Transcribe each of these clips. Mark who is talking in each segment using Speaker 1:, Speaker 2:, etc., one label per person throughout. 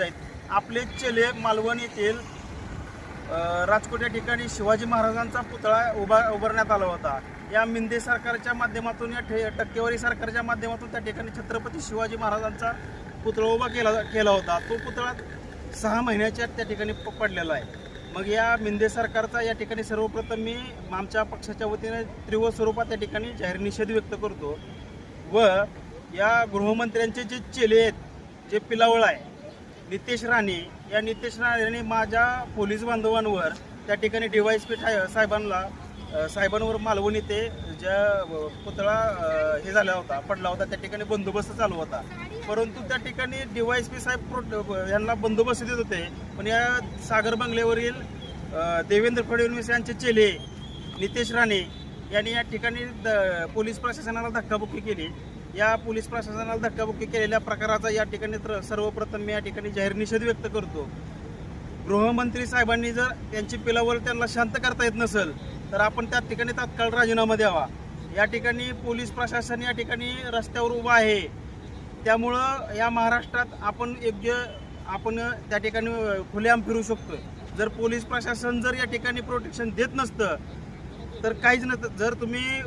Speaker 1: आहेत आपले चेले मालवण येथील राजकोट या ठिकाणी शिवाजी महाराजांचा पुतळा उभा उभारण्यात आला होता. या मिंदे सरकारच्या माध्यमातून या ठे टक्केवारी सरकारच्या माध्यमातून त्या ठिकाणी छत्रपती शिवाजी महाराजांचा पुतळा उभा केला केला होता. तो पुतळा सहा महिन्याच्या त्या ठिकाणी प- पडलेला आहे. मग या मिंदे सरकारचा या ठिकाणी सर्वप्रथम मी आमच्या पक्षाच्या वतीने तीव्र स्वरूपात त्या ठिकाणी जाहीर निषेध व्यक्त करतो. व या गृहमंत्र्यांचे जे चेले आहेत जे पिलावळ आहे नितेश राणे या नितेश राणे यांनी माझ्या पोलीस बांधवांवर त्या ठिकाणी डीवायएसपी साहेबांना साहेबांवर मालवण येथे ज्या पुतळा हे झाला होता पडला होता त्या ठिकाणी बंदोबस्त चालू होता. परंतु त्या ठिकाणी डीवायएसपी साहेब प्रो यांना बंदोबस्त देत होते. पण या सागर बंगल्यावरील देवेंद्र फडणवीस यांचे चेले नितेश राणे यांनी या ठिकाणी द- पोलीस प्रशासनाला धक्काबुक्की केली. या पोलीस प्रशासनाला धक्काबुक्की केलेल्या प्रकाराचा या ठिकाणी तर सर्वप्रथम मी या ठिकाणी जाहीर निषेध व्यक्त करतो. गृहमंत्री साहेबांनी जर त्यांची पिलावर त्यांना शांत करता येत नसेल तर आपण त्या ठिकाणी तात्काळ राजीनामा द्यावा. या ठिकाणी पोलीस प्रशासन या ठिकाणी रस्त्यावर उभं आहे. त्यामुळं या महाराष्ट्रात आपण योग्य आपण त्या ठिकाणी खुलेआम फिरू शकतो जर पोलीस प्रशासन जर या ठिकाणी प्रोटेक्शन देत नसतं तर काहीच न जर तुम्ही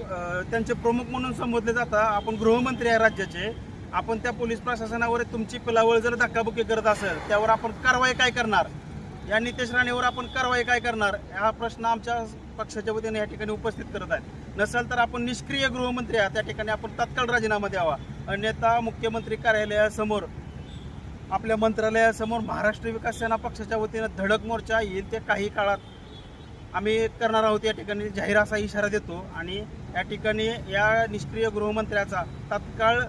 Speaker 1: त्यांचे प्रमुख म्हणून संबोधले जाता आपण गृहमंत्री आहे राज्याचे आपण त्या पोलीस प्रशासनावर तुमची पिलावळ जर धक्काबुक्की करत असेल त्यावर आपण कारवाई काय करणार? या नितेश राणेवर आपण कारवाई काय करणार? हा प्रश्न आमच्या पक्षाच्या वतीने या ठिकाणी उपस्थित करत आहेत. नसेल तर आपण निष्क्रिय गृहमंत्री आहात त्या ठिकाणी आपण तात्काळ राजीनामा द्यावा. अन्यथा मुख्यमंत्री कार्यालयासमोर आपल्या मंत्रालयासमोर महाराष्ट्र विकास सेना पक्षाच्या वतीनं धडक मोर्चा येईल ते काही काळात. आम्ही करणार आहोत या ठिकाणी जाहीर असा इशारा देतो आणि या ठिकाणी या निष्क्रिय गृहमंत्र्याचा तात्काळ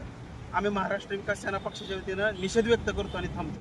Speaker 1: आम्ही महाराष्ट्र विकास सेना पक्षाच्या वतीनं निषेध व्यक्त करतो आणि थांबतो.